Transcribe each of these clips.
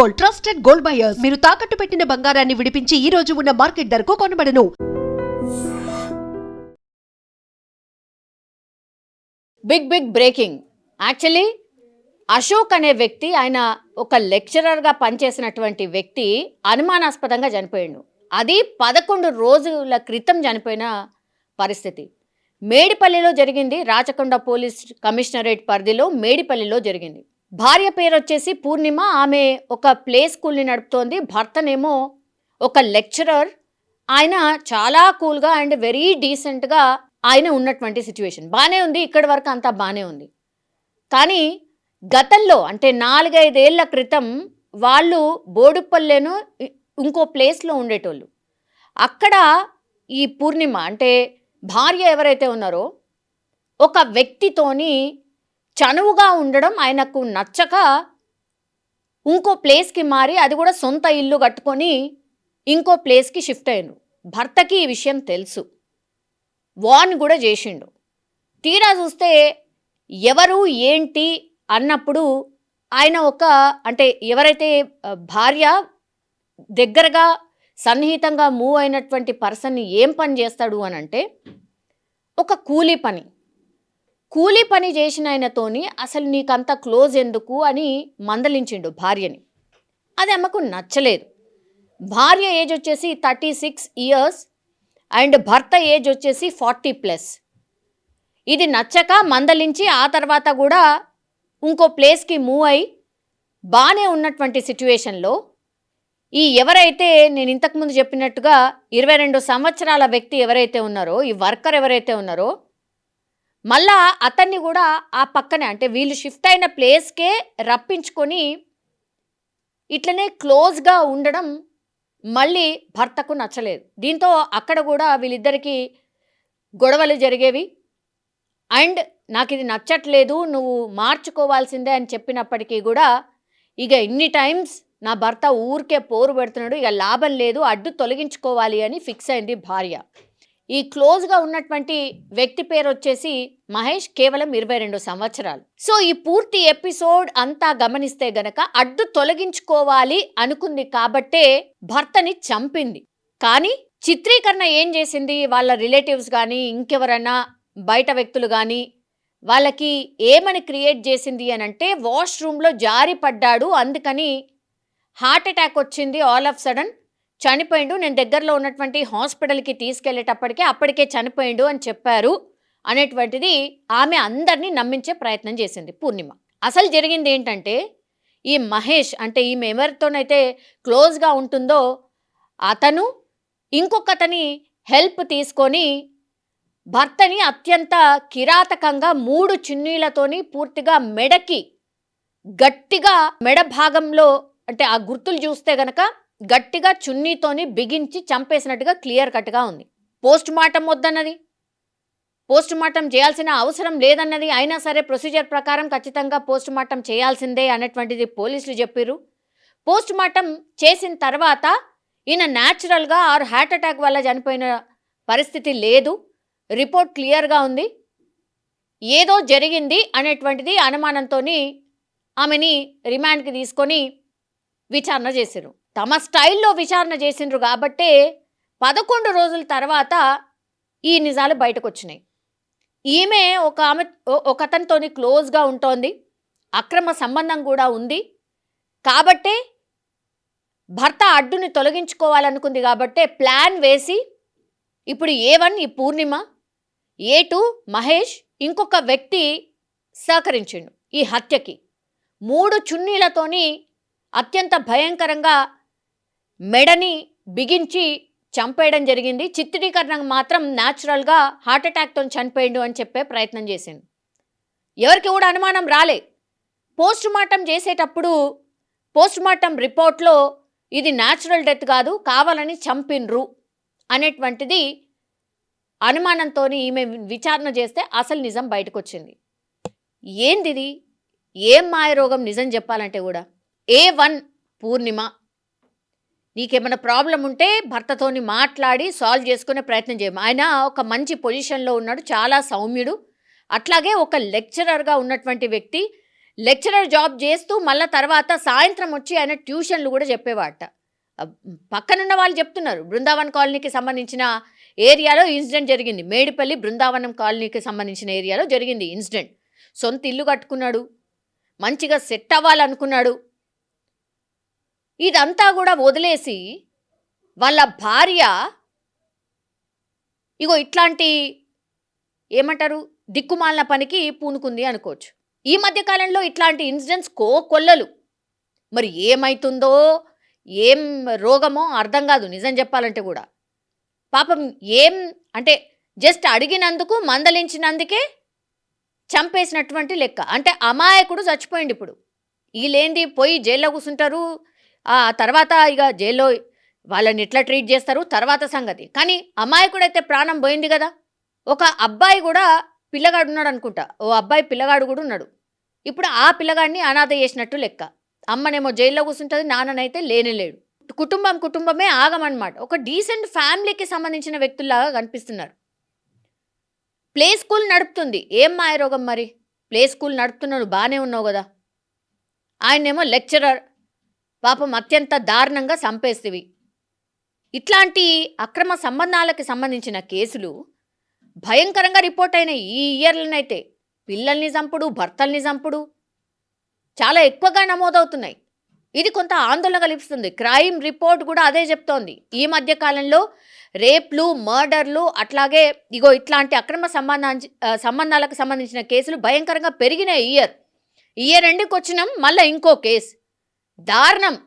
Gold trusted gold buyers. మీరు తాకట్టు పెట్టిన బంగారాన్ని విడిపించి ఈ రోజు ఉన్న మార్కెట్ ధరకు కొనబడను. Big big breaking actually Ashok అనే వ్యక్తి ఆయన ఒక లెక్చరర్గా పనిచేసినటువంటి వ్యక్తి అనుమానాస్పదంగా చనిపోయాడు. అది పదకొండు రోజుల క్రితం చనిపోయిన పరిస్థితి. మేడిపల్లిలో జరిగింది. రాచకొండ పోలీస్ కమిషనరేట్ పరిధిలో మేడిపల్లిలో జరిగింది. భార్య పేరు వచ్చేసి పూర్ణిమ ఆమె ఒక ప్లే స్కూల్ని నడుపుతోంది. భర్తనేమో ఒక లెక్చరర్. ఆయన చాలా కూల్గా అండ్ వెరీ డీసెంట్గా ఆయన ఉన్నటువంటి సిచ్యువేషన్. బాగానే ఉంది ఇక్కడి వరకు అంతా బాగానే ఉంది. కానీ గతంలో అంటే నాలుగైదేళ్ళ క్రితం వాళ్ళు బోడుపల్లెను ఇంకో ప్లేస్లో ఉండేటోళ్ళు. అక్కడ ఈ పూర్ణిమ అంటే భార్య ఎవరైతే ఉన్నారో ఒక వ్యక్తితోని చనువుగా ఉండడం ఆయనకు నచ్చక ఇంకో ప్లేస్కి మారి అది కూడా సొంత ఇల్లు కట్టుకొని ఇంకో ప్లేస్కి షిఫ్ట్ అయ్యారు భర్తకి ఈ విషయం తెలుసు. వార్న్ కూడా చేసిండు. తీరా చూస్తే ఎవరు ఏంటి అన్నప్పుడు ఆయన ఒక అంటే ఎవరైతే భార్య దగ్గరగా సన్నిహితంగా మూవ్ అయినటువంటి పర్సన్ని ఏం పని చేస్తాడు అని అంటే ఒక కూలీ పని. కూలీ పని చేసిన ఆయనతోని అసలు నీకంత క్లోజ్ ఎందుకు అని మందలించిండు భార్యని. అది అమ్మకు నచ్చలేదు. భార్య ఏజ్ వచ్చేసి థర్టీ సిక్స్ ఇయర్స్ అండ్ భర్త ఏజ్ వచ్చేసి ఫార్టీ ప్లస్. ఇది నచ్చక మందలించి ఆ తర్వాత కూడా ఇంకో ప్లేస్కి మూవ్ అయి బాగానే ఉన్నటువంటి సిచ్యువేషన్లో ఈ ఎవరైతే నేను ఇంతకుముందు చెప్పినట్టుగా ఇరవై రెండు సంవత్సరాల వ్యక్తి ఎవరైతే ఉన్నారో ఈ వర్కర్ ఎవరైతే ఉన్నారో మళ్ళా అతన్ని కూడా ఆ పక్కనే అంటే వీళ్ళు షిఫ్ట్ అయిన ప్లేస్కే రప్పించుకొని ఇట్లనే క్లోజ్గా ఉండడం మళ్ళీ భర్తకు నచ్చలేదు. దీంతో అక్కడ కూడా వీళ్ళిద్దరికీ గొడవలు జరిగేవి. అండ్ నాకు ఇది నచ్చట్లేదు నువ్వు మార్చుకోవాల్సిందే అని చెప్పినప్పటికీ కూడా ఇక ఇన్ని టైమ్స్ నా భర్త ఊరికే పోరు పెడుతున్నాడు ఇక లాభం లేదు అడ్డు తొలగించుకోవాలి అని ఫిక్స్ అయింది భార్య. ఈ క్లోజ్గా ఉన్నటువంటి వ్యక్తి పేరు వచ్చేసి మహేష్ కేవలం ఇరవై రెండు సంవత్సరాలు. సో ఈ పూర్తి ఎపిసోడ్ అంతా గమనిస్తే గనక అడ్డు తొలగించుకోవాలి అనుకుంది కాబట్టే భర్తని చంపింది. కానీ చిత్రీకరణ ఏం చేసింది? వాళ్ళ రిలేటివ్స్ కానీ ఇంకెవరైనా బయట వ్యక్తులు కానీ వాళ్ళకి ఏమని క్రియేట్ చేసింది అని అంటే వాష్రూమ్లో జారి పడ్డాడు అందుకని హార్ట్ అటాక్ వచ్చింది ఆల్ ఆఫ్ సడన్ చనిపోయిండు నేను దగ్గరలో ఉన్నటువంటి హాస్పిటల్కి తీసుకెళ్ళేటప్పటికే అప్పటికే చనిపోయిండు అని చెప్పారు అనేటువంటిది ఆమె అందరినీ నమ్మించే ప్రయత్నం చేసింది పూర్ణిమ. అసలు జరిగింది ఏంటంటే ఈ మహేష్ అంటే ఈమె ఎవరితోనైతే క్లోజ్గా ఉంటుందో అతను ఇంకొకతని హెల్ప్ తీసుకొని భర్తని అత్యంత కిరాతకంగా మూడు చున్నీలతోని పూర్తిగా మెడకి గట్టిగా మెడ భాగంలో అంటే ఆ గుర్తులు చూస్తే గనక గట్టిగా చున్నీతోని బిగించి చంపేసినట్టుగా క్లియర్ కట్గా ఉంది. పోస్ట్ మార్టం వద్దన్నది. పోస్ట్ మార్టం చేయాల్సిన అవసరం లేదన్నది. అయినా సరే ప్రొసీజర్ ప్రకారం ఖచ్చితంగా పోస్ట్ మార్టం చేయాల్సిందే అనేటువంటిది పోలీసులు చెప్పారు పోస్ట్ మార్టం చేసిన తర్వాత ఈయన న్యాచురల్గా ఆర్ హార్ట్ అటాక్ వల్ల చనిపోయిన పరిస్థితి లేదు. రిపోర్ట్ క్లియర్గా ఉంది. ఏదో జరిగింది అనేటువంటిది అనుమానంతో ఆమెని రిమాండ్కి తీసుకొని విచారణ చేశారు తమ స్టైల్లో విచారణ చేసిండ్రు కాబట్టే పదకొండు రోజుల తర్వాత ఈ నిజాలు బయటకు వచ్చినాయి ఈమె ఒక ఆమె ఒకతనితోని క్లోజ్గా ఉంటోంది. అక్రమ సంబంధం కూడా ఉంది. కాబట్టే భర్త అడ్డుని తొలగించుకోవాలనుకుంది కాబట్టే ప్లాన్ వేసి ఇప్పుడు ఏ వన్ ఈ పూర్ణిమ ఏ టూ మహేష్ ఇంకొక వ్యక్తి సహకరించిండు ఈ హత్యకి. మూడు చున్నీలతోని అత్యంత భయంకరంగా మెడని బిగించి చంపేయడం జరిగింది. చిత్రీకరణ మాత్రం న్యాచురల్గా హార్ట్ అటాక్తో చనిపోయిండు అని చెప్పే ప్రయత్నం చేసిండు. ఎవరికి కూడా అనుమానం రాలే. పోస్ట్ మార్టం చేసేటప్పుడు పోస్ట్ మార్టం రిపోర్ట్లో ఇది న్యాచురల్ డెత్ కాదు కావాలని చంపిండ్రు అనేటువంటిది అనుమానంతో ఈమె విచారణ చేస్తే అసలు నిజం బయటకు వచ్చింది ఏందిది? ఏం మాయరోగం నిజం చెప్పాలంటే కూడా? ఏ వన్ పూర్ణిమ నీకేమైనా ప్రాబ్లం ఉంటే భర్తతోని మాట్లాడి సాల్వ్ చేసుకునే ప్రయత్నం చేయము ఆయన ఒక మంచి పొజిషన్లో ఉన్నాడు చాలా సౌమ్యుడు. అట్లాగే ఒక లెక్చరర్గా ఉన్నటువంటి వ్యక్తి లెక్చరర్ జాబ్ చేస్తూ మళ్ళా తర్వాత సాయంత్రం వచ్చి ఆయన ట్యూషన్లు కూడా చెప్పేవాట. పక్కనున్న వాళ్ళు చెప్తున్నారు బృందావన్ కాలనీకి సంబంధించిన ఏరియాలో ఇన్సిడెంట్ జరిగింది. మేడిపల్లి బృందావనం కాలనీకి సంబంధించిన ఏరియాలో జరిగింది ఇన్సిడెంట్. సొంత ఇల్లు కట్టుకున్నాడు మంచిగా సెట్ అవ్వాలనుకున్నాడు. ఇదంతా కూడా వదిలేసి వాళ్ళ భార్య ఇగో ఇట్లాంటి ఏమంటారు దిక్కుమాలిన పనికి పూనుకుంది అనుకోవచ్చు. ఈ మధ్య కాలంలో ఇట్లాంటి ఇన్సిడెంట్స్ కో కొల్లలు. మరి ఏమైతుందో ఏం రోగమో అర్థం కాదు నిజం చెప్పాలంటే కూడా. పాపం ఏం అంటే జస్ట్ అడిగినందుకు మందలించినందుకే చంపేసినటువంటి లెక్క. అంటే అమాయకుడు చచ్చిపోయింది ఇప్పుడు. ఈ లేనిది పోయి జైల్లో కూర్చుంటారు ఆ తర్వాత ఇక జైల్లో వాళ్ళని ఎట్లా ట్రీట్ చేస్తారు? తర్వాత సంగతి. కానీ అమాయకుడైతే ప్రాణం పోయింది కదా? ఒక అబ్బాయి కూడా పిల్లగాడు ఉన్నాడు అనుకుంటా ఓ అబ్బాయి పిల్లగాడు కూడా ఉన్నాడు. ఇప్పుడు ఆ పిల్లగాడిని అనాథ చేసినట్టు లెక్క. అమ్మనేమో జైల్లో కూర్చుంటుంది నాన్ననైతే లేనేలేడు. కుటుంబం కుటుంబమే ఆగమన్నమాట ఒక డీసెంట్ ఫ్యామిలీకి సంబంధించిన వ్యక్తుల్లాగా కనిపిస్తున్నారు. ప్లే స్కూల్ నడుపుతుంది. ఏం మాయరోగం మరి? ప్లే స్కూల్ నడుపుతున్నాడు బాగానే ఉన్నావు కదా? ఆయనేమో లెక్చరర్ పాపం అత్యంత దారుణంగా చంపేస్తేవి ఇట్లాంటి అక్రమ సంబంధాలకి సంబంధించిన కేసులు భయంకరంగా రిపోర్ట్ అయినాయి ఈ ఇయర్లనైతే పిల్లల్ని చంపుడు భర్తల్ని చంపుడు చాలా ఎక్కువగా నమోదవుతున్నాయి. ఇది కొంత ఆందోళన కలిపిస్తుంది క్రైమ్ రిపోర్ట్ కూడా అదే చెప్తోంది. ఈ మధ్య కాలంలో రేప్లు మర్డర్లు అట్లాగే ఇగో ఇట్లాంటి అక్రమ సంబంధా సంబంధాలకు సంబంధించిన కేసులు భయంకరంగా పెరిగినాయి ఇయర్. ఇయర్ ఎండుకు వచ్చినాం మళ్ళీ ఇంకో కేసు. దారుణం.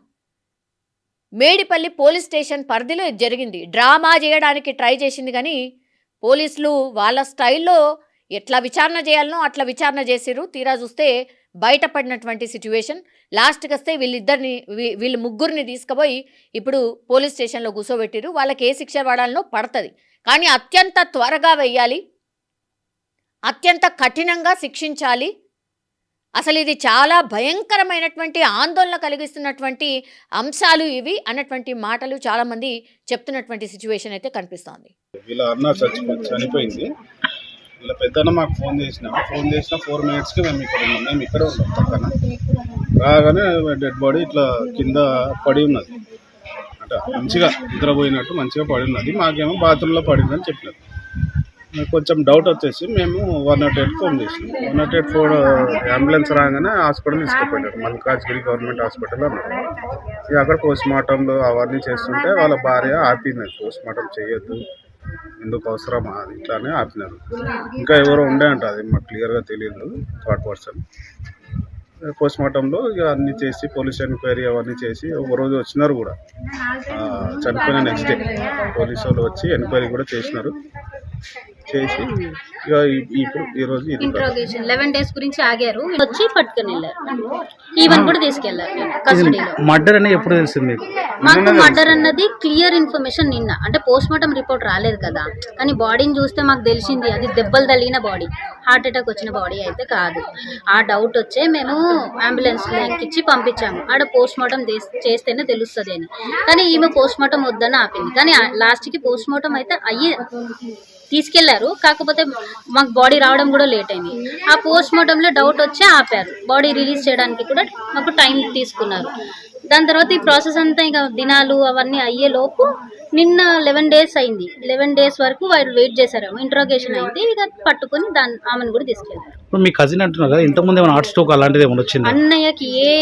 మేడిపల్లి పోలీస్ స్టేషన్ పరిధిలో ఇది జరిగింది. డ్రామా చేయడానికి ట్రై చేసింది కానీ పోలీసులు వాళ్ళ స్టైల్లో ఎట్లా విచారణ చేయాలనో అట్లా విచారణ చేసిర్రు. తీరా చూస్తే బయటపడినటువంటి సిచ్యువేషన్. లాస్ట్కి వస్తే వీళ్ళిద్దరిని వీ- వీళ్ళు ముగ్గురిని తీసుకుపోయి ఇప్పుడు పోలీస్ స్టేషన్లో కూర్చోబెట్టిరు వాళ్ళకి ఏ శిక్ష పడాలనో పడుతుంది. కానీ అత్యంత త్వరగా వెయ్యాలి. అత్యంత కఠినంగా శిక్షించాలి. అసలు ఇది చాలా భయంకరమైనటువంటి ఆందోళన కలిగిస్తున్నటువంటి అంశాలు ఇవి అన్నటువంటి మాటలు చాలామంది చెప్తున్నటువంటి సిచ్యువేషన్ అయితే కనిపిస్తోంది. వీళ్ళ అన్న చనిపోయింది. వీళ్ళ పెద్దన్న మాకు ఫోన్ చేసిన ఫోన్ చేసిన ఫోర్ మినిట్స్కి మేము ఇక్కడ ఉన్నాం. మేము ఇక్కడ ఉన్నాం పక్కన. రాగానే డెడ్ బాడీ ఇట్లా కింద పడి ఉన్నది. అంటే మంచిగా నిద్రపోయినట్టు మంచిగా పడి ఉన్నది. మాకేమో బాత్రూంలో పడిందని చెప్పినారు. కొంచెం డౌట్ వచ్చేసి మేము వన్ నాట్ ఎయిట్ ఫోన్ చేసినాం. One nought eight phone ambulance రాగానే హాస్పిటల్ తీసుకుపోయారు మల్కాజ్గిరి గవర్నమెంట్ హాస్పిటల్ అన్నారు ఇక అక్కడ పోస్ట్ మార్టంలు అవన్నీ చేస్తుంటే వాళ్ళ భార్య ఆపింది. పోస్ట్ మార్టం చేయొద్దు. ఎందుకు అవసరమా? అది ఇట్లానే ఆపినారు. ఇంకా ఎవరో ఉండే అంట అది మాకు క్లియర్గా తెలియదు థర్డ్ పర్సన్ పోస్ట్ మార్టంలో ఇక అన్ని చేసి పోలీస్ ఎంక్వైరీ అవన్నీ చేసి ఒక రోజు వచ్చినారు కూడా. చనిపోయిన నెక్స్ట్ డే పోలీసు వాళ్ళు వచ్చి ఎంక్వైరీ కూడా చేసినారు. చేసి ఈ- ఇప్పుడు ఇది ఇంట్రోగేషన్ లెవెన్ డేస్ గురించి ఆగారు. వచ్చి పట్టుకుని వెళ్ళారు. ఈవెన్ కూడా తీసుకెళ్ళారు కస్టడీలో మర్డర్ అని ఎప్పుడు తెలిసింది మీకు? మర్డర్ అన్నది క్లియర్ ఇన్ఫర్మేషన్ నిన్న. అంటే పోస్ట్ మార్టం రిపోర్ట్ రాలేదు కదా. కానీ బాడీని చూస్తే మాకు తెలిసింది. అది దెబ్బలు తగిలిన బాడీ. హార్ట్ అటాక్ వచ్చిన బాడీ అయితే కాదు. ఆ డౌట్ వచ్చే మేము అంబులెన్స్ ఎక్కించి పంపించాము. ఆడ పోస్ట్ మార్టం చేస్తేనే తెలుస్తుంది అని కానీ ఈమె పోస్ట్ మార్టం వద్దని ఆపింది. కానీ లాస్ట్కి పోస్ట్ మార్టం అయితే అయ్యే తీసుకెళ్ళారు. కాకపోతే మాకు బాడీ రావడం కూడా లేట్ అయింది. ఆ పోస్ట్ మార్టంలో డౌట్ వచ్చి ఆపారు. బాడీ రిలీజ్ చేయడానికి కూడా మాకు టైం తీసుకున్నారు. దాని తర్వాత ఈ ప్రాసెస్ అంతా ఇంకా దినాలు అవన్నీ అయ్యే లోపు నిన్న లెవెన్ డేస్ అయింది. లెవెన్ డేస్ వరకు వాళ్ళు వెయిట్ చేశారేమో ఇంట్రోగేషన్ అయింది. ఇక పట్టుకొని దాన్ని ఆమెను కూడా తీసుకెళ్ళారు. ఇప్పుడు మీ కజిన్ అంటున్నారు కదా ఇంతకుముందు ఏమైనా హార్ట్ స్ట్రోక్ అలాంటిది ఏమైనా వచ్చింది? అన్నయ్యకి ఏ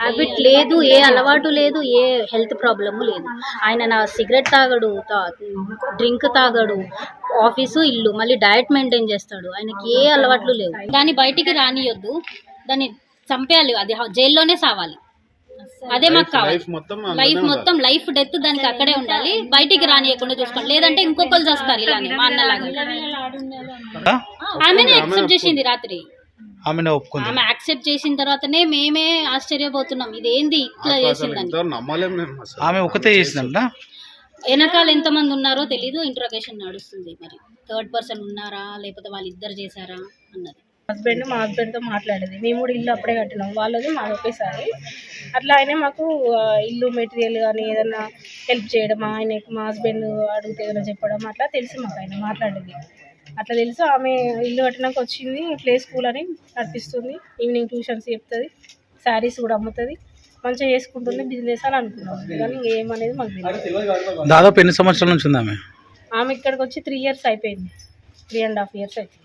హ్యాబిట్ లేదు ఏ అలవాటు లేదు ఏ హెల్త్ ప్రాబ్లము లేదు. ఆయన నా సిగరెట్ తాగడు డ్రింక్ తాగడు ఆఫీసు ఇల్లు మళ్ళీ డయట్ మెయింటైన్ చేస్తాడు. ఆయనకి ఏ అలవాట్లు లేవు. దాన్ని బయటికి రానియొద్దు. దాన్ని చంపేయాలి. అది జైల్లోనే సావాలి. అదే మాకు కావాలి. లైఫ్ మొత్తం లైఫ్ మొత్తం లైఫ్ డెత్ దానికి అక్కడే ఉండాలి. బయటికి రానియకుండా చూసుకోండి. లేదంటే ఇంకొకరు చేస్తారు ఇలానే మా అన్నలాగా? ఆమెనే యాక్సెప్ట్ చేసింది రాత్రి. ఆమెనే ఒప్పుకుంది. ఆమె యాక్సెప్ట్ చేసిన తర్వాతనే మేమే ఆశ్చర్యపోతున్నాం. ఇదేంది ఇట్లా చేసిందని. ఆమె ఒకతే చేసిందంట? వెనకాల ఎంతమంది ఉన్నారో తెలీదు. ఇంట్రోగేషన్ నడుస్తుంది మరి. థర్డ్ పర్సన్ ఉన్నారా? లేకపోతే వాళ్ళు ఇద్దరు చేశారా? అన్నది. హస్బెండ్ మా హస్బెండ్తో మాట్లాడేది. మేము కూడా ఇల్లు అప్పుడే కట్టినాం. వాళ్ళది మాది ఒకేసారి. అట్లా ఆయన మాకు ఇల్లు మెటీరియల్ కానీ ఏదైనా హెల్ప్ చేయడం ఆయనకు మా హస్బెండ్ అడిగితే ఏదైనా చెప్పడం అట్లా తెలిసి మాకు ఆయన మాట్లాడేది. అట్లా తెలుసు ఆమె ఇల్లు కట్టినాక వచ్చింది ప్లే స్కూల్ అని నడిపిస్తుంది ఈవినింగ్ ట్యూషన్స్ చెప్తుంది శారీస్ కూడా అమ్ముతుంది మంచిగా చేసుకుంటుంది బిజినెస్ అని అనుకున్నాం. కానీ ఏమనేది మాకు తెలియదు. దాదాపు ఎన్ని సంవత్సరాల నుంచి ఉంది ఆమె? ఆమె ఇక్కడికి వచ్చి త్రీ ఇయర్స్ అయిపోయింది. త్రీ అండ్ హాఫ్ ఇయర్స్ అయిపోయింది.